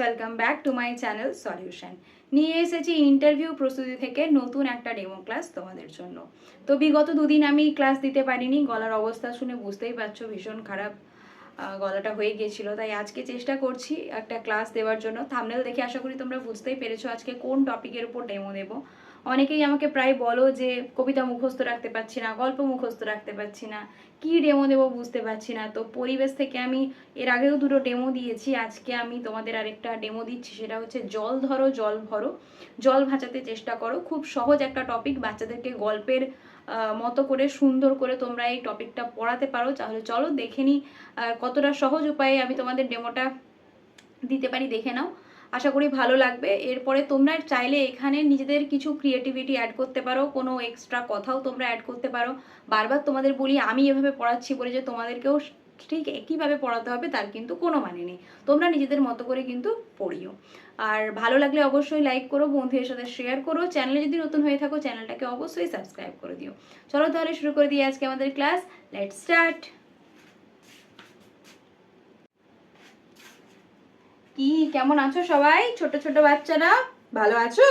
Welcome back to my channel solution নিয়ে এসেছি interview প্রস্তুতি থেকে নতুন একটা ডেমো ক্লাস তোমাদের জন্য। তো বিগত দুদিন আমি ক্লাস দিতে পারিনি, গলার অবস্থা শুনে বুঝতেই পারছ, ভীষণ খারাপ গলাটা হয়ে গিয়েছিল। তাই আজকে চেষ্টা করছি একটা ক্লাস দেওয়ার জন্য। থামনেল দেখে আশা করি তোমরা বুঝতেই পেরেছ আজকে কোন টপিকের উপর ডেমো দেবো। অনেকেই আমাকে প্রায় বলো যে, কবিতা মুখস্থ রাখতে পারছি না, গল্প মুখস্থ রাখতে পারছি না, কি ডেমো দেবো বুঝতে পারছি না। তো পরিবেশ থেকে আমি এর আগেও দুটো ডেমো দিয়েছি, আজকে আমি তোমাদের আরেকটা ডেমো দিচ্ছি, সেটা হচ্ছে জল ধরো, জল ভরো। জল ভাঁচাতে চেষ্টা করো, খুব সহজ একটা টপিক বাচ্চাদেরকে গল্পের মতো করে সুন্দর করে তোমরা এই টপিকটা পড়াতে পারো। তাহলে চলো দেখে নিই কতটা সহজ উপায়ে আমি তোমাদের ডেমোটা দিতে পারি, দেখে নাও। আশা করি ভালো লাগবে। এরপরে তোমরা চাইলে এখানে নিজেদের কিছু ক্রিয়েটিভিটি অ্যাড করতে পারো, কোনো এক্সট্রা কথাও তোমরা অ্যাড করতে পারো। বারবার তোমাদের বলি, আমি এভাবে পড়াচ্ছি বলে যে তোমাদেরকেও ঠিক একইভাবে পড়াতে হবে, তার কিন্তু কোনো মানে নেই। তোমরা নিজেদের মতো করে কিন্তু পড়িও। আর ভালো লাগলে অবশ্যই লাইক করো, বন্ধুদের সাথে শেয়ার করো। চ্যানেলে যদি নতুন হয়ে থাকো চ্যানেলটাকে অবশ্যই সাবস্ক্রাইব করে দিও। চলো তাহলে শুরু করে দিই আজকে আমাদের ক্লাস লেট স্টার্ট কি, কেমন আছো সবাই? ছোট ছোট বাচ্চারা, ভালো আছো?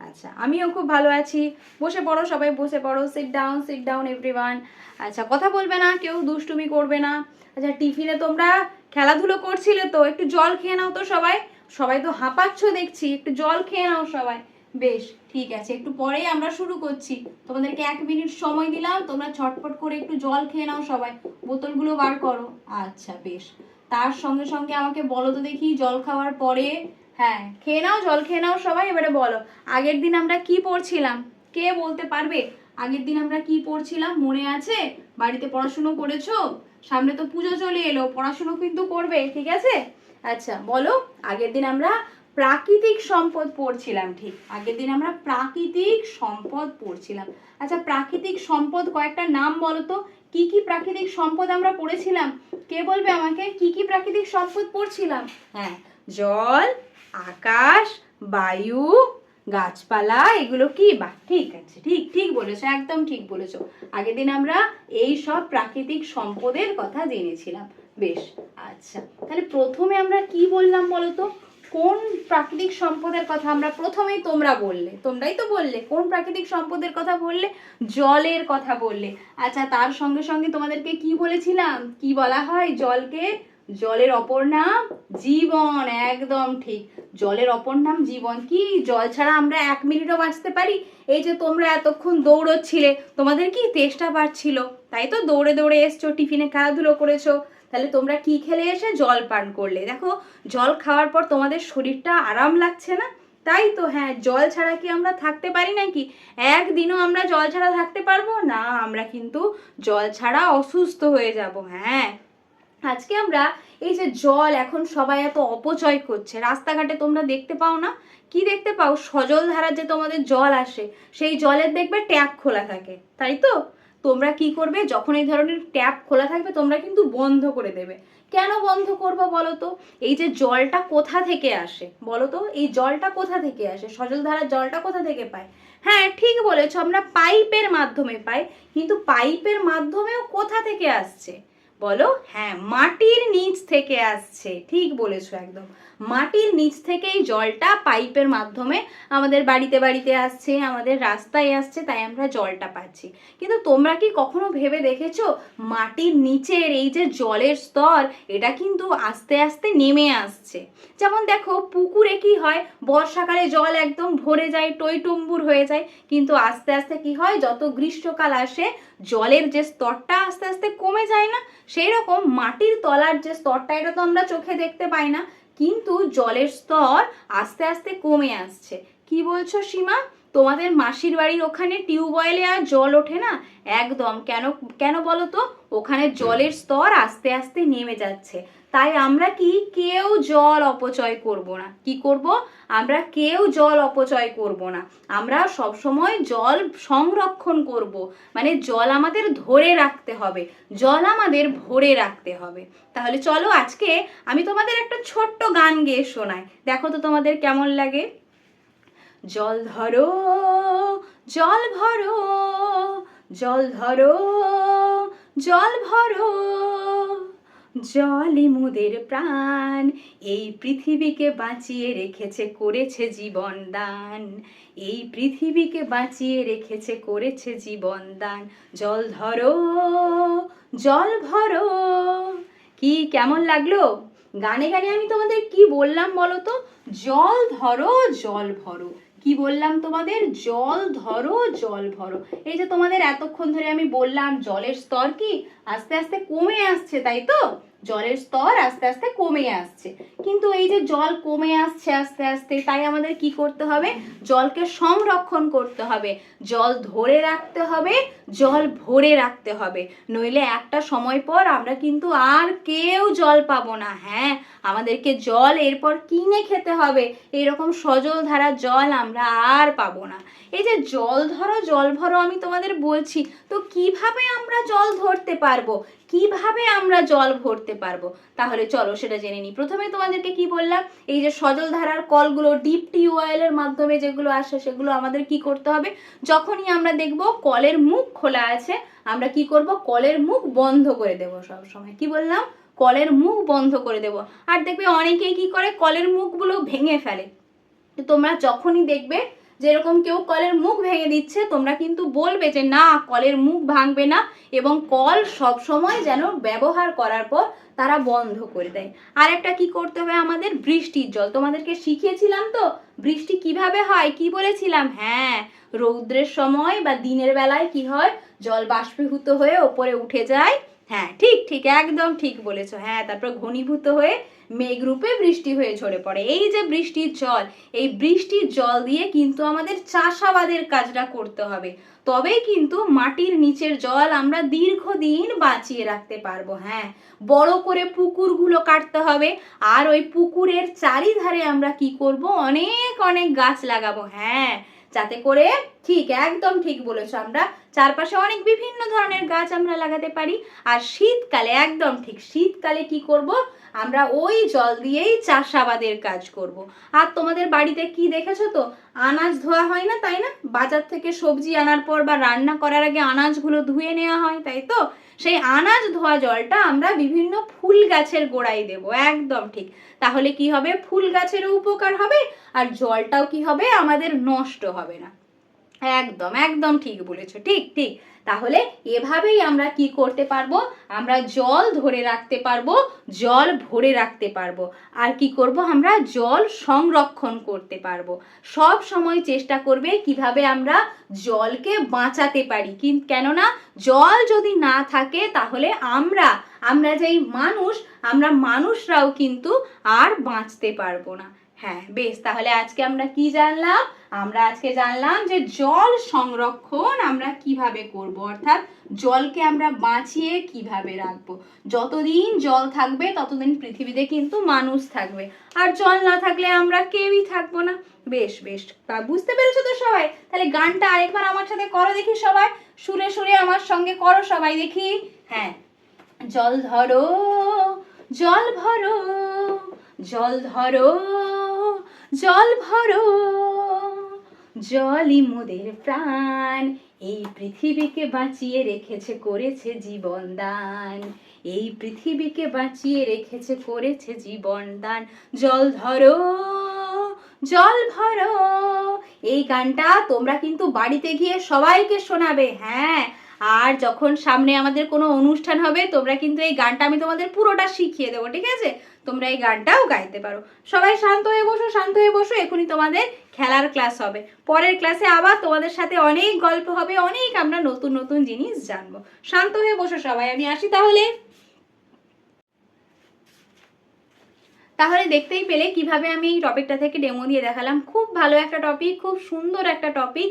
আচ্ছা আমিও খুব ভালো আছি। বসে পড়ো সবাই, বসে পড়ো। Sit down sit down everyone আচ্ছা কথা বলবে না, কেউ দুষ্টুমি করবে না। আচ্ছা টিফিনে তোমরা খেলাধুলো করছিলে তো? একটু জল খেয়ে নাও তো সবাই। সবাই তো হাঁপাচ্ছ দেখছি, একটু জল খেয়ে নাও সবাই। বেশ, ঠিক আছে। একটু পরেই আমরা শুরু করছি। তোমাদেরকে এক মিনিট সময় দিলাম, তোমরা ছটফট করে একটু জল খেয়ে নাও সবাই। বোতলগুলো বার করো। আচ্ছা বেশ। তার সঙ্গে সঙ্গে আমাকে বলো তো দেখি জল খাওয়ার পরে। হ্যাঁ খেয়ে নাও, জল খেয়ে নাও সবাই, এবারে বলো। আগের দিন আমরা কি পড়ছিলাম? কে বলতে পারবে? আগের দিন আমরা কি পড়ছিলাম? মনে আছে? বাড়িতে পড়াশুনো করেছ? সামনে তো পুজো চলে এলো, পড়াশুনো কিন্তু করবে, ঠিক আছে? আচ্ছা বলো, আগের দিন আমরা প্রাকৃতিক সম্পদ পড়ছিলাম, ঠিক। আগের দিন আমরা প্রাকৃতিক সম্পদ পড়ছিলাম। আচ্ছা প্রাকৃতিক সম্পদ কয়েকটা নাম বলো তো কি কি প্রাকৃতিক সম্পদ আমরা পড়েছিলাম? কে বলবে আমাকে? কি কি প্রাকৃতিক সম্পদ পড়ছিলাম? হ্যাঁ জল, আকাশ, বায়ু, গাছপালা, এগুলো কি? বাহ, ঠিক আছে, ঠিক ঠিক বলেছ, একদম ঠিক বলেছ। আগের দিন আমরা এই সব প্রাকৃতিক সম্পদের কথা জেনেছিলাম। বেশ আচ্ছা তাহলে প্রথমে আমরা কি বললাম বলো তো? কোন প্রাকৃতিক সম্পদের কথা আমরা প্রথমেই তোমরা বললে? তোমরাই তো বললে, কোন প্রাকৃতিক সম্পদের কথা বললে? জলের কথা বললে। আচ্ছা তার সঙ্গে সঙ্গে তোমাদেরকে কি বলেছিলাম? কি বলা হয়? জলকে? জলের অপর নাম জীবন। একদম ঠিক। জলের অপর নাম জীবন। কি? জল ছাড়া আমরা এক মিনিটও বাঁচতে পারি? এই যে তোমরা এতক্ষণ দৌড়চ্ছিলে, তোমাদের কি তেষ্টা পাচ্ছিল তাই তো দৌড়ে দৌড়ে এসছো, টিফিনে খেলাধুলো করেছ। তাহলে তোমরা কি খেলে এসে জল পান করলে? দেখো, জল খাওয়ার পর তোমাদের শরীরটা আরাম লাগছে না? তাই তো হ্যাঁ জল ছাড়া কি আমরা থাকতে পারি নাকি? একদিনও আমরা জল ছাড়া থাকতে পারব? না, আমরা কিন্তু জল ছাড়া অসুস্থ হয়ে যাব হ্যাঁ। আজকে আমরা এই যে জল এখন সবাই এত অপচয় করছে, রাস্তাঘাটে তোমরা দেখতে পাও না? কি দেখতে পাও? সজল ধারার যে তোমাদের জল আসে, সেই জলের দেখবে ট্যাপ খোলা থাকে, তাই তো? তোমরা কি করবে? যখন এই ধরনের ট্যাপ খোলা থাকবে, তোমরা কিন্তু বন্ধ করে দেবে। কেন বন্ধ করব বলো তো এই যে জলটা কোথা থেকে আসে? বলো তো এই জলটা কোথা থেকে আসে? সজল ধারার জলটা কোথা থেকে পায়? হ্যাঁ ঠিক বলেছ, আমরা পাইপের মাধ্যমে পাই, কিন্তু পাইপের মাধ্যমেও কোথা থেকে আসছে? বলো? হ্যাঁ মাটির নিচ থেকে আসছে, ঠিক বলেছ একদম। মাটির নিচ থেকেই জলটা পাইপের মাধ্যমে আমাদের বাড়িতে বাড়িতে আসছে, আমাদের রাস্তায় আসছে, তাই আমরা জলটা পাচ্ছি। কিন্তু তোমরা কি কখনো ভেবে দেখেছ? মাটির নিচের এই যে জলের স্তর, এটা কিন্তু আস্তে আস্তে নেমে আসছে। যেমন দেখো, পুকুরে কি হয়? বর্ষাকালে জল একদম ভরে যায়, টইটম্বুর হয়ে যায়। কিন্তু আস্তে আস্তে কি হয়? যত গ্রীষ্মকাল আসে, জলের যে স্তরটা আস্তে আস্তে কমে যায় না? সেই রকম মাটির তলার যে স্তরটা, এটা তো আমরা চোখে দেখতে পাই না, কিন্তু জলের স্তর আস্তে আস্তে কমে আসছে। কি বলছো সীমা? তোমাদের মাসির বাড়ির ওখানে টিউবওয়েলে আর জল ওঠে না? একদম। কেন কেন বলো তো? ওখানে জলের স্তর আস্তে আস্তে নেমে যাচ্ছে। তাই আমরা কি কেউ জল অপচয় করব না? কি করব? আমরা কেউ জল অপচয় করব না। আমরা সব সময় জল সংরক্ষণ করব। মানে জল আমাদের ধরে রাখতে হবে। জল আমাদের ভরে রাখতে হবে। তাহলে চলো আজকে আমি তোমাদের একটা ছোট্ট গান গেয়ে শোনাই। দেখো তো তোমাদের কেমন লাগে। জল ধরো, জল ভরো, জল ধরো, জল ভরো। জলই মুদের প্রাণ, এই পৃথিবীকে বাঁচিয়ে রেখেছে, করেছে জীবন দান। এই পৃথিবীকে বাঁচিয়ে রেখেছে, করেছে জীবন দান। জল ধরো, জল ভরো। কি কেমন লাগল? গানে গানে আমি তোমাদের কি বললাম বলো তো? জল ধরো, জল ভরো। কি বললাম তোমাদের? জল ধরো, জল ভরো। এই যে তোমাদের এতক্ষণ ধরে আমি বললাম জলের স্তর কি? আস্তে আস্তে কমে আসছে, তাই তো? জলের স্তর আস্তে আস্তে কমে আসছে। কিন্তু এই যে জল কমে আসছে আস্তে আস্তে, তাই আমাদের কি করতে হবে? জলকে সংরক্ষণ করতে হবে। জল ধরে রাখতে হবে, জল ভরে রাখতে হবে। নইলে একটা সময় পর আমরা কিন্তু আর কেউ জল পাবো না হ্যাঁ? আমাদেরকে জল এরপর কিনে খেতে হবে। এরকম সজল ধারা জল আমরা আর পাবো না। এই যে জল ধরো, জল ভরো আমি তোমাদের বলছি, তো কীভাবে আমরা জল ধরতে পারব? কীভাবে আমরা জল ভরতে পারব? তাহলে চলো সেটা জেনে নিই। প্রথমে তোমাদেরকে কি বললাম? এই যে সজল ধারার কলগুলো ডিপ টিউবওয়েলের মাধ্যমে যেগুলো আসে, সেগুলো আমাদের কি করতে হবে? যখনই আমরা দেখব কলের মুখ খোলা আছে, আমরা কি করব? কলের মুখ বন্ধ করে দেব সব সময় কি বললাম? কলের মুখ বন্ধ করে দেব। আর দেখবে অনেকেই কি করে? কলের মুখগুলো ভেঙে ফেলে। তোমরা যখনই দেখবে যেরকম কেউ কলের মুখ ভেঙে দিচ্ছে, তোমরা কিন্তু বলবে যে, না, কলের মুখ ভাঙবে না। এবং কল সব সময় যেন ব্যবহার করার পর তারা বন্ধ করে দেয়। আর একটা কি করতে হবে আমাদের? বৃষ্টির জল। তোমাদেরকে শিখিয়েছিলাম তো, বৃষ্টি কীভাবে হয়? কি বলেছিলাম? হ্যাঁ রৌদ্রের সময় বা দিনের বেলায় কি হয়? জল বাষ্পীভূত হয়ে ওপরে উঠে যায়। হ্যাঁ ঠিক ঠিক, একদম ঠিক বলেছ। হ্যাঁ তারপর ঘনীভূত হয়ে মেঘরূপে বৃষ্টি হয়ে ঝরে পড়ে। এই যে বৃষ্টির জল, এই বৃষ্টির জল দিয়ে কিন্তু আমাদের চাষাবাদের কাজটা করতে হবে। তবেই কিন্তু মাটির নিচের জল আমরা দীর্ঘদিন বাঁচিয়ে রাখতে পারব। হ্যাঁ বড় করে পুকুরগুলো কাটতে হবে। আর ওই পুকুরের চারিধারে আমরা কি করব? অনেক অনেক গাছ লাগাবো। হ্যাঁ যাতে করে ঠিক, একদম ঠিক বলেছ আমরা। চারপাশে অনেক বিভিন্ন ধরনের গাছ আমরা লাগাতে পারি। আর শীতকালে, একদম ঠিক, শীতকালে কি করব? আমরা ওই জল দিয়েই চাষাবাদের কাজ করব। আর তোমাদের বাড়িতে কি দেখেছ তো? আনাজ ধোয়া হয় না, তাই না? বাজার থেকে সবজি আনার পর বা রান্না করার আগে আনাজগুলো ধুয়ে নেওয়া হয়, তাই তো? সেই আনাজ ধোয়া জলটা আমরা বিভিন্ন ফুল গাছের গোড়ায় দেব, একদম ঠিক। তাহলে কি হবে? ফুল গাছেরও উপকার হবে আর জলটাও কি হবে? আমাদের নষ্ট হবে না। একদম একদম ঠিক বলেছ, ঠিক ঠিক। তাহলে এভাবেই আমরা কি করতে পারব? আমরা জল ধরে রাখতে পারব, জল ভরে রাখতে পারব। আর কি করব আমরা? জল সংরক্ষণ করতে পারব। সব সময় চেষ্টা করবে কীভাবে আমরা জলকে বাঁচাতে পারি। কিন্তু কেননা জল যদি না থাকে তাহলে আমরা আমরা যেই মানুষ, আমরা মানুষরাও কিন্তু আর বাঁচতে পারব না। হ্যাঁ বেশ, তাহলে আজকে আমরা কি জানলাম? আমরা আজকে জানলাম যে জল সংরক্ষণ আমরা কীভাবে করব, অর্থাৎ জলকে আমরা বাঁচিয়ে কীভাবে রাখব। যতদিন জল থাকবে, ততদিন পৃথিবীতে কিন্তু মানুষ থাকবে। আর জল না থাকলে আমরা কেউই থাকব না। বেশ বেশ। তা বুঝতে পেরেছ তো সবাই? তাহলে গানটা আরেকবার আমার সাথে করো দেখি সবাই। সুরে সুরে আমার সঙ্গে করো সবাই দেখি। হ্যাঁ। জল ধরো, জল ভরো, জল ধরো, জল ভরো। জলই মোদের প্রাণ। এই পৃথিবীকে বাঁচিয়ে রেখেছে, করেছে জীবন দান। এই পৃথিবীকে বাঁচিয়ে রেখেছে, করেছে জীবন দান। জল ধরো, জল ভরো। এই গানটা তোমরা কিন্তু বাড়িতে গিয়ে সবাইকে শোনাবে হ্যাঁ। আর যখন সামনে আমাদের কোনো অনুষ্ঠান হবে, তোমরা কিন্তু এই গানটা আমি তোমাদের পুরোটা শিখিয়ে দেবো, ঠিক আছে? তোমরা এই গানটাও গাইতে পারো। সবাই শান্ত হয়ে বসো, শান্ত হয়ে বসো, এখনই তোমাদের খেলার ক্লাস হবে। পরের ক্লাসে আবার তোমাদের সাথে অনেক গল্প হবে, অনেক আমরা নতুন নতুন জিনিস জানব। শান্ত হয়ে বসো সবাই, আমি আসি তাহলে। তাহলে দেখতেই পেলে কীভাবে আমি এই টপিকটা থেকে ডেমো দিয়ে দেখালাম। খুব ভালো একটা টপিক, খুব সুন্দর একটা টপিক।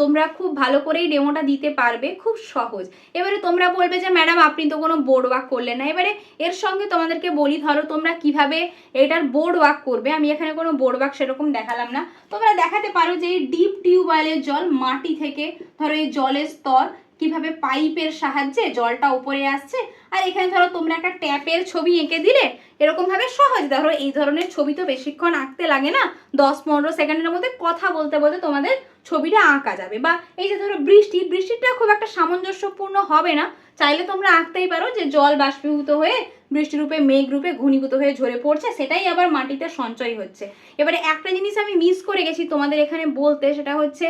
তোমরা খুব ভালো করেই ডেমোটা দিতে পারবে, খুব সহজ। এবারে তোমরা বলবে যে, ম্যাডাম, আপনি তো কোনো বোর্ড ওয়াক করলেন না। এবারে এর সঙ্গে তোমাদেরকে বলি, ধরো তোমরা কীভাবে এটার বোর্ড ওয়ার্ক করবে। আমি এখানে কোনো বোর্ড ওয়াক সেরকম দেখালাম না। তোমরা দেখাতে পারো যে, এই ডিপ টিউবওয়েলের জল মাটি থেকে, ধরো এই জলের স্তর, কীভাবে পাইপের সাহায্যে জলটা উপরে আসছে। আর এখানে ধরো তোমরা একটা ট্যাপের ছবি এঁকে দিলে, এরকমভাবে সহজ। ধরো এই ধরনের ছবি তো বেশিক্ষণ আঁকতে লাগে না, দশ পনেরো সেকেন্ডের মধ্যে কথা বলতে বলতে তোমাদের ছবিটা আঁকা যাবে। বা এই যে ধরো বৃষ্টি, বৃষ্টিটা খুব একটা সামঞ্জস্যপূর্ণ হবে না, চাইলে তোমরা আঁকতেই পারো যে জল বাষ্পীভূত হয়ে বৃষ্টিরূপে মেঘ রূপে ঘনীভূত হয়ে ঝরে পড়ছে, সেটাই আবার মাটিতে সঞ্চয় হচ্ছে। এবারে একটা জিনিস আমি মিস করে গেছি তোমাদের এখানে বলতে, সেটা হচ্ছে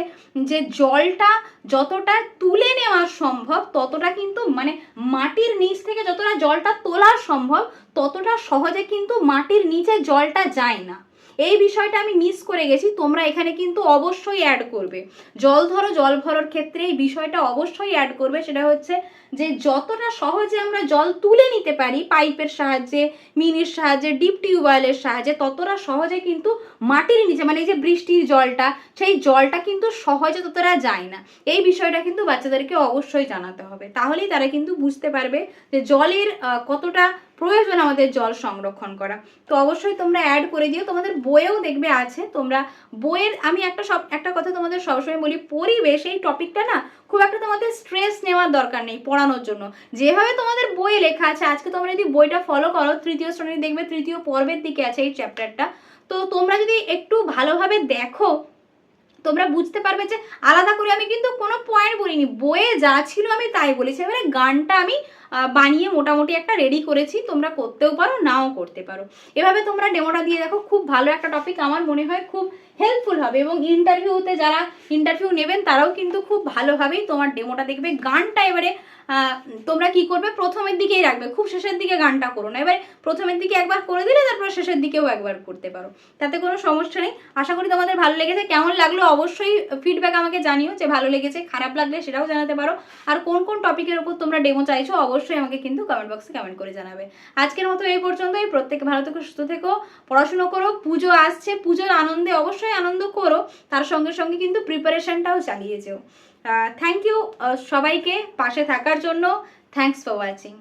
যে জলটা যতটা তুলে নেওয়া সম্ভব, ততটা কিন্তু মানে মাটির নিচ থেকে যতটা জলটা তোলা সম্ভব, ততটা সহজে কিন্তু মাটির নিচে জলটা যায় না। এই বিষয়টা আমি মিস করে গেছি, তোমরা এখানে কিন্তু অবশ্যই অ্যাড করবে। জল ধরো, জল ভরার ক্ষেত্রে এই বিষয়টা অবশ্যই অ্যাড করবে, সেটা হচ্ছে যে যতটা সহজে আমরা জল তুলে নিতে পারি পাইপের সাহায্যে, মিনির সাহায্যে ডিপ টিউবওয়েলের সাহায্যে, ততটা সহজে কিন্তু মাটির নিচে মানে এই যে বৃষ্টির জলটা, সেই জলটা কিন্তু সহজে ততটা যায় না। এই বিষয়টা কিন্তু বাচ্চাদেরকে অবশ্যই জানাতে হবে। তাহলেই তারা কিন্তু বুঝতে পারবে যে জলের কতটা প্রয়োজন আমাদের জল সংরক্ষণ করা। তো অবশ্যই তোমরা অ্যাড করে দিও। তোমাদের বইয়েও দেখবে আছে। তোমরা বইয়ের, আমি একটা সব, একটা কথা তোমাদের সবসময় বলি, পরিবেশ, এই টপিকটা না খুব একটা তোমাদের স্ট্রেস নেওয়ার দরকার নেই পড়ানোর জন্য। যেভাবে তোমাদের বইয়ে লেখা আছে, আজকে তোমরা যদি বইটা ফলো করো, তৃতীয় শ্রেণি দেখবে, তৃতীয় পর্বের দিকে আছে এই চ্যাপ্টারটা তো তোমরা যদি একটু ভালোভাবে দেখো, তোমরা বুঝতে পারবে যে আলাদা করে আমি কিন্তু কোনো পয়েন্ট বলিনি। বইয়ে যা ছিল আমি তাই বলেছি। এবারে গানটা আমি বানিয়ে মোটামুটি একটা রেডি করেছি। তোমরা করতেও পারো, নাও করতে পারো। এভাবে তোমরা ডেমোটা দিয়ে দেখো, খুব ভালো একটা টপিক আমার মনে হয় খুব হেল্পফুল হবে এবং ইন্টারভিউতে যারা ইন্টারভিউ নেবেন, তারাও কিন্তু খুব ভালোভাবেই তোমার ডেমোটা দেখবে। গানটা এবারে তোমরা কি করবে? প্রথমের দিকেই রাখবে। খুব শেষের দিকে গানটা করো না। এবার প্রথমের দিকে একবার করে দিলে, তারপর শেষের দিকেও একবার করতে পারো। তাতে কোনো সমস্যা নেই। আশা করি তোমাদের ভালো লেগেছে। কেমন লাগল? অবশ্যই ফিডব্যাক আমাকে জানিও যে ভালো লেগেছে, খারাপ লাগলে সেটাও জানাতে পারো। আর কোন কোন টপিকের উপর তোমরা ডেমো চাইছো, অবশ্যই আমাকে কিন্তু কমেন্ট বক্সে কমেন্ট করে জানাবে। আজকের মতো এই পর্যন্তই। প্রত্যেক ভালো থেকো, সুস্থ থেকো। পড়াশুনো করো, পুজো আসছে, পুজোর আনন্দে অবশ্যই আনন্দ করো। তার সঙ্গে সঙ্গে কিন্তু প্রিপারেশনটাও চালিয়ে যেও। থ্যাংক ইউ সবাইকে পাশে থাকার জন্য। Thanks for watching